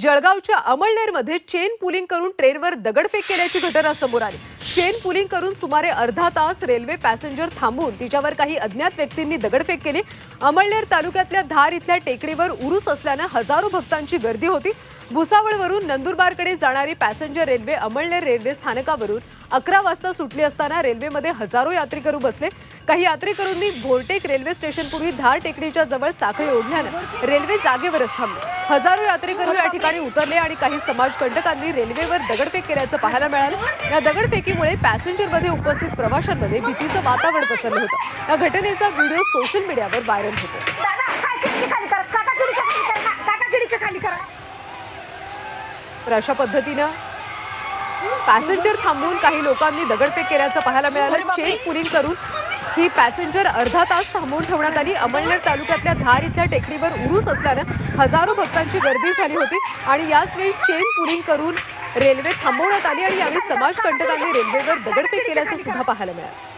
जळगावच्या अमळनेरमध्ये chain pulling करून ट्रेनवर दगडफेक केल्याची घटना समोर आली. चेन पुलिंग करून सुमारे अर्धा तास रेल्वे पॅसेंजर थांबून तिच्यावर काही अज्ञात व्यक्तींनी दगडफेक केली. अमळनेर तालुक्यातल्या धार इथल्या टेकडीवर उरूस असल्यानं हजारो भक्तांची गर्दी होती. भुसावळवरून नंदुरबारकडे जाणारी पॅसेंजर रेल्वे अमळनेर रेल्वे स्थानकावरून अकरा वाजता सुटली असताना रेल्वेमध्ये हजारो यात्रेकरू बसले. काही यात्रेकरूंनी भोरटेक रेल्वे स्टेशनपूर्वी धार टेकडीच्या जवळ साखळी ओढल्यानं रेल्वे जागेवरच थांबले. हजारो यात्रेकरू या ठिकाणी उतरले आणि काही समाजकंटकांनी रेल्वेवर दगडफेक केल्याचं पाहायला मिळालं. या दगडफेकीमुळे पॅसेंजरमध्ये उपस्थित प्रवाशांमध्ये भीतीचं वातावरण पसरलं होतं. या घटनेचा व्हिडिओ सोशल मीडियावर व्हायरल होतो. तर अशा पद्धतीनं पॅसेंजर थांबवून काही लोकांनी दगडफेक केल्याचं पाहायला मिळालं. चेन पुलिंग करून ही पॅसेंजर अर्धा तास थांबवून ठेवण्यात आली. अमळनेर तालुक्यातल्या धार इथल्या टेकडीवर उरूस असल्यानं हजारो भक्तांची गर्दी झाली होती आणि याच वेळी चेन पुलिंग करून रेल्वे थांबवण्यात आली आणि यावेळी समाजकंटकांनी रेल्वेवर दगडफेक केल्याचं सुद्धा पाहायला मिळालं.